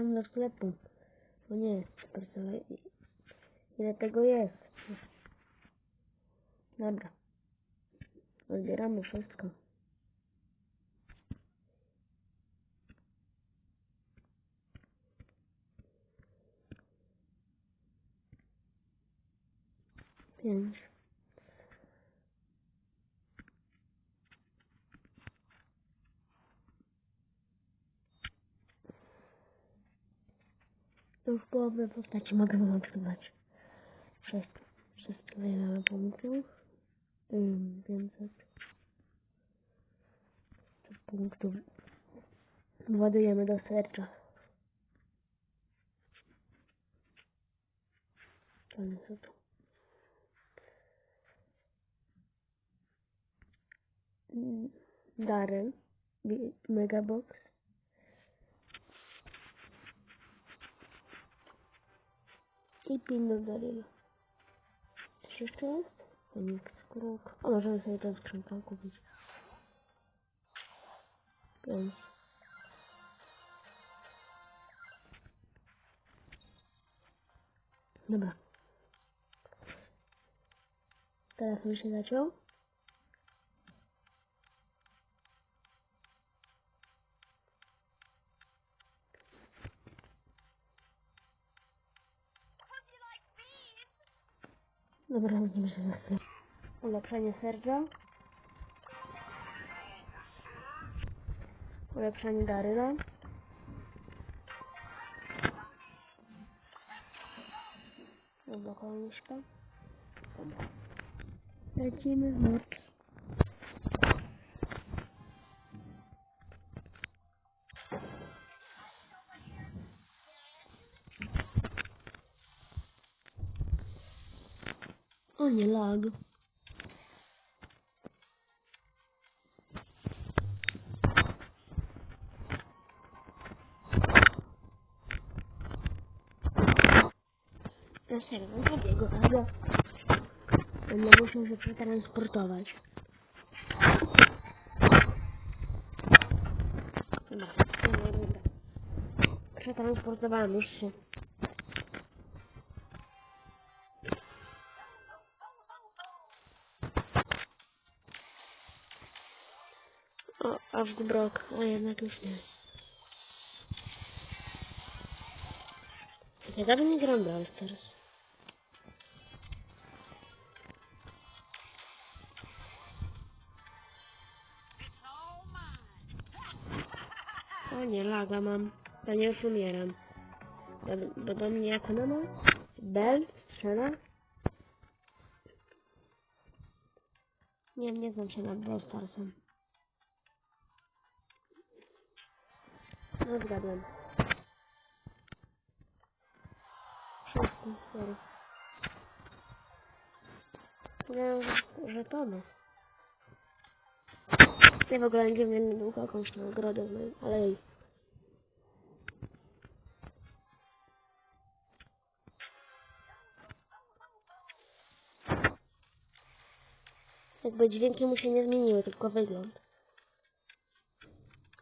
wbijam do sklepu. O nie, personel. Ile tego jest? Dobra. Odbieramy wszystko. Pięć. Już połowę postaci mogę wyłączywać. Przez, przez tyle punktów. Ym, 500 punktów. Ładujemy do serca. To nie co tu. Bi- Megabox. I Daryla. Coś jeszcze jest? Konik kruk. A możemy sobie tę skrzynkę kupić. Pięć. Dobra. Teraz mi się zaciął. Dobra, widzimy się za chwilę. Ulepszenie serca. Ulepszenie Daryla. Dobra. Lecimy w noc. O nie, lag. Na serio, takiego laga. No muszę się przetransportować. Dobra. Przetransportowałem już się. O, a jednak już nie. Ja dawno nie gram Brawl Stars. O nie, laga mam. To nie już umieram. Bo, bo do mnie jak ona ma? Bell? Strzela? Nie, nie znam się nad Brawl Starsem. No zgadłem. Szósty, sorry. Powiedziałem, że, że to no. Ja w ogóle nie wiem długo jakąś nagrodę, no, ale jej. Jakby dźwięki mu się nie zmieniły, tylko wygląd.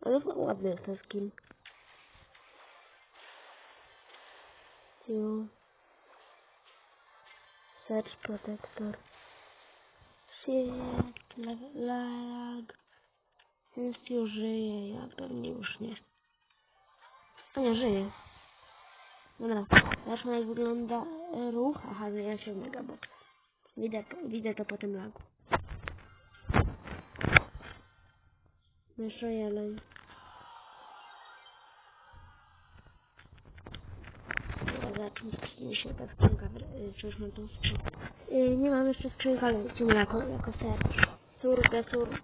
Ale ładny jest ten skin. Search Protector. Shit, lag. już żyje, ja pewnie już nie. A nie, żyje. Dobra, zobaczmy jak wygląda ruch. Aha, zmienia się w megabox. Widzę, widzę to po tym lagu. Myszo jeleń. Dobra, Zobaczmy, czy mi się ta skrzynka, już mam tą skrzynkę. Nie mam jeszcze skrzynka, ale lecimy jako, jako serc. Surgę, surgę.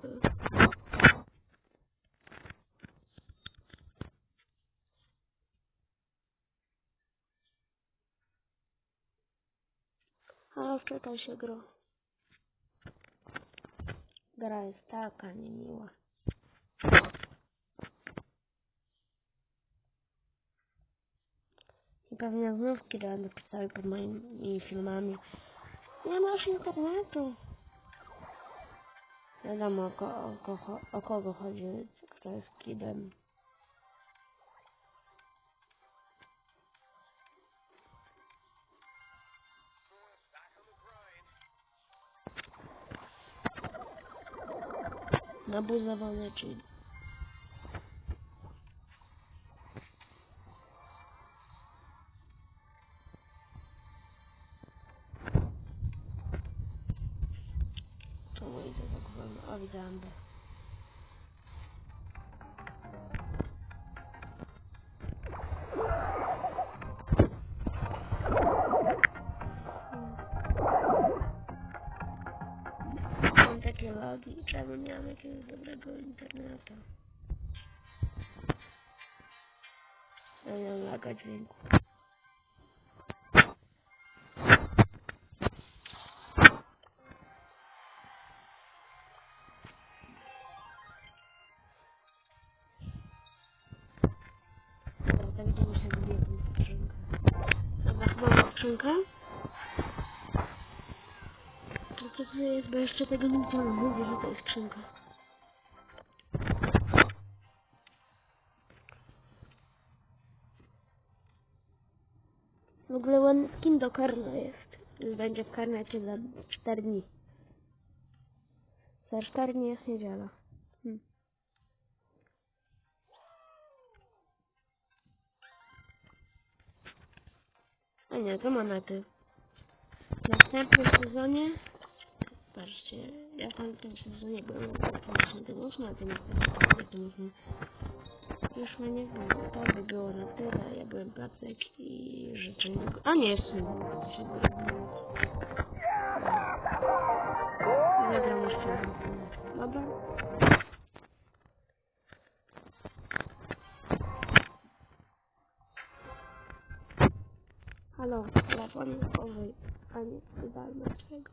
Ale wczytaj się gro. Gra jest taka niemiła. Pewnie znów kiedy napisały pod moimi filmami. Nie masz internetu. Wiadomo o, ko o, ko o kogo chodzi, kto jest kidem. Na buzowanie, czyli To mój zablokowany. O, widzę Ambę. Mam takie logi, czemu nie mam jakiegoś dobrego internetu? Ja mam laga dźwięku. Będziemy się zbierać skrzynkę. Dobra, chyba mam skrzynkę. To co jest, bo jeszcze tego nie widziałam. Mówię, że to jest skrzynka. W ogóle one skin do karno jest. Będzie w karnecie za 4 dni. Za 4 dni jest niedziela. A nie, to monety. W następnym sezonie Patrzcie, ja w tamtym sezonie byłem na tym ósmym, a tym tym. Już mnie nie wiem, to by było na tyle. Ja byłem Placek i innego. A nie, zrobiło. Zagram jeszcze. Dobra. Halo, telefon głowy, a nie wydalny czego.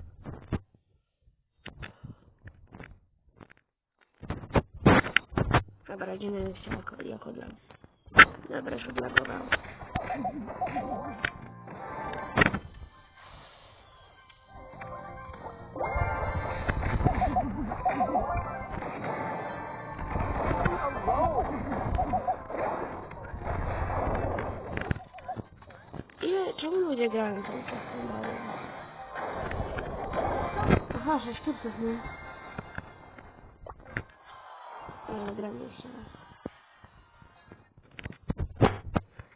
Dobra, idziemy jeszcze jako, jako dla. Dobra, już odlagowało. Czemu ludzie grają tą czasem dalej? Aha, 6 turków, nie? Ale gram jeszcze raz.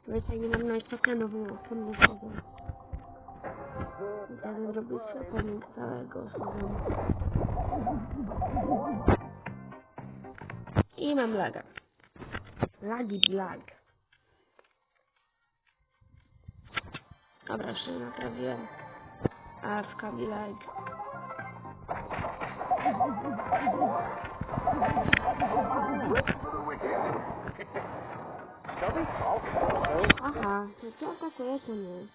No i fajnie mam nawet tokenów, bo następny sezon. I bym zrobił koniec całego sezonu. I mam laga. Lagi blag. Dobra, jeszcze nie naprawiłem. A w kabi lag. Aha, to co atakuje to nie.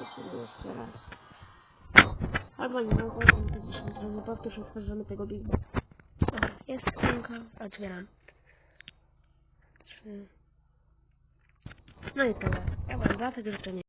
Jeszcze jeszcze raz. Albo nie, no to to 10 razy powtórz, otworzymy tego Big Box. Dobra, jest skrzynka, otwieram. Trzy. No i tyle. Ja mam dwa, tego jeszcze nie.